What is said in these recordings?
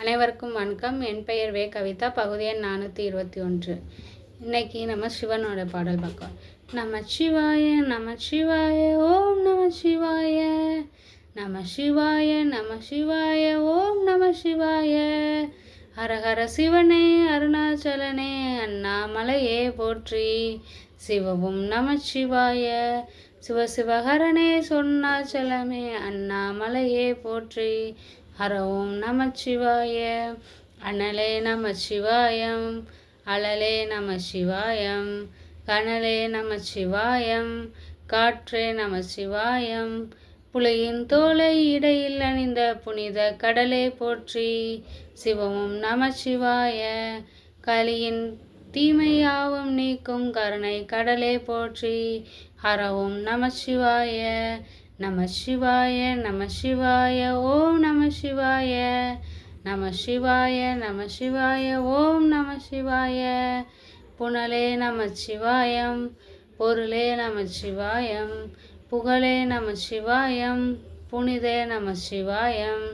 அனைவருக்கும் வணக்கம். என் பெயர் வே. கவிதா. பகுதி எண் நானூற்றி இருபத்தி ஒன்று. இன்னைக்கு நம்ம சிவனோட பாடல் பார்க்கலாம் நம சிவாய நம சிவாய ஓம் நம சிவாய. நம சிவாய நம சிவாய ஓம் நம சிவாய. ஹரஹர சிவனே அருணாச்சலனே அண்ணாமலையே போற்றி. சிவவும் நம சிவாய. சிவசிவஹரனே சொன்னாச்சலமே அண்ணாமலையே போற்றி. ஹர ஓம் நமச்சிவாய அனலே நம சிவாயம் அலலே அழலே சிவாயம் கனலே நம சிவாயம் காற்றே நமச்சிவாயம் புலியின் தோலை இடையில் அணிந்த புனித கடலே போற்றி சிவமும் நமச்சிவாய கலியின் தீமையாவும் நீக்கும் கருணை கடலே போற்றி. ஹரவும் நமச்சிவாய நம சிவாய நம சிவாய ஓம் நம சிவாய. நம சிவாய நம சிவாய ஓம் நம சிவாய. புனலே நம சிவாயம் பொருளே நம சிவாயம் புகழே நம சிவாயம் புனிதே நம சிவாயம்.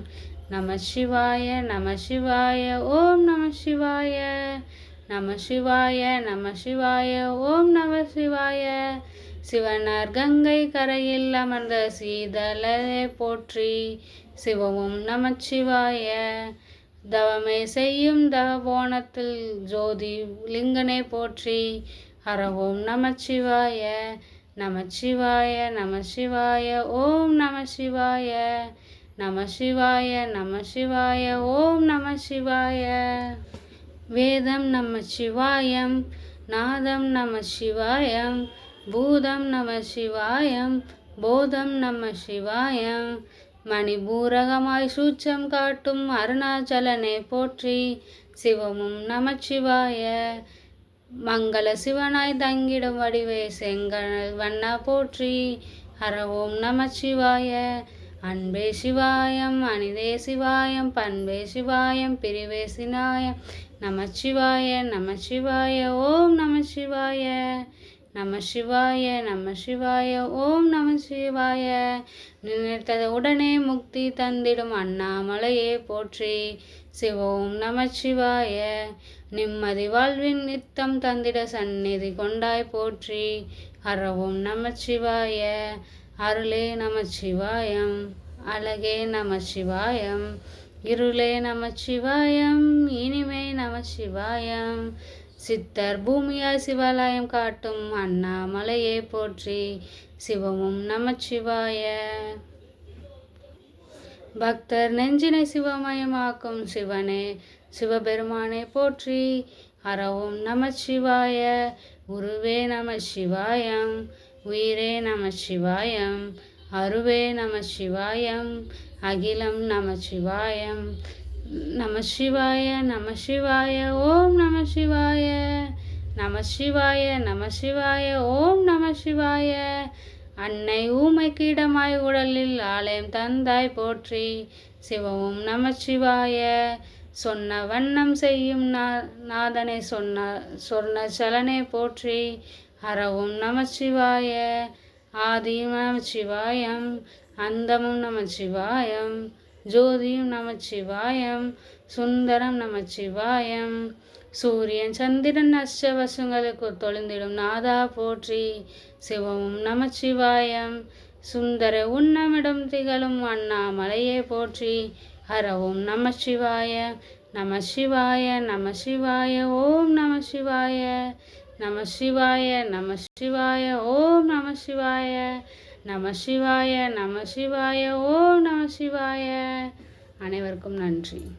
நம சிவாய நம சிவாய ஓம் நம சிவாய. நம சிவாய நம சிவாய ஓம் நம சிவாய. சிவனார் கங்கை கரையில் அமர்ந்த சீதலே போற்றி சிவமும் நமச்சிவாய. தவமே செய்யும் தவபோனத்தில் ஜோதி லிங்கனை போற்றி ஹரவோம் நமச்சிவாய. நமச்சிவாய நமசிவாய ஓம் நமசிவாய. நமசிவாய நமசிவாய ஓம் நமசிவாய. வேதம் நமசிவாயம் நாதம் நமசிவாயம் பூதம் நம சிவாயம் போதம் நம சிவாயம். மணிபூரகமாய் சூச்சம் காட்டும் அருணாச்சலனை போற்றி சிவமும் நமச்சிவாய மங்கள சிவனாய் தங்கிடும் வடிவே செங்கல் வண்ணா போற்றி ஹரவோம் நமச்சிவாய அன்பே சிவாயம் அனிதே சிவாயம் பண்பே சிவாயம் பிரிவே சினாயம். நமச்சிவாய நமச்சிவாய ஓம் நமச்சிவாய நம சிவாய நம சிவாய ஓம் நம சிவாய. நினைத்தது உடனே முக்தி தந்திடும் அண்ணாமலையே போற்றி. சிவோம் நம சிவாய. நிம்மதி வாழ்வின் நித்தம் தந்திட சந்நிதி கொண்டாய் போற்றி. அறவும் நம சிவாய. அருளே நம சிவாயம். அழகே நம சிவாயம். இருளே நம சிவாயம். இனிமே நம சிவாயம். சித்தர் பூமியாய் சிவாலயம் காட்டும் அண்ணாமலையே போற்றி சிவமும் நமச்சிவாய. பக்தர் நெஞ்சினை சிவமயமாக்கும் சிவனே சிவபெருமானே போற்றி. அறவும் நமச்சிவாய உருவே நம சிவாயம் உயிரே நம சிவாயம் அருவே நம சிவாயம் அகிலம் நம சிவாயம் நம சிவாய நம சிவாய ஓம் நம சிவாய. நம சிவாய நம சிவாய ஓம் நம சிவாய. அன்னை ஊமைக்கு இடமாய் உடலில் ஆலயம் தந்தாய் போற்றி. சிவவும் நம சிவாய. சொன்ன வண்ணம் செய்யும் நாதனை சொன்ன சொன்ன சலனை போற்றி. அறவும் நம சிவாய. ஆதி நம சிவாயம். அந்தமும் நம சிவாயம். ஜோதியும் நமச்சிவாயம் சுந்தரம் நமச்சிவாயம் சூரியன் சந்திரன் அஷ்டவசங்களுக்கு தொழுந்திடும் நாதா போற்றி. சிவமும் நமச்சிவாயம் சுந்தர உன்னமிடம் திகழும் அண்ணாமலையே போற்றி. ஹரவும் நமச்சிவாய சிவாய நம சிவாய நம சிவாய ஓம் நம சிவாய. நம சிவாய நம சிவாய ஓம் நம சிவாய. நம சிவாய நம சிவாய ஓ நம சிவாய. அனைவருக்கும் நன்றி.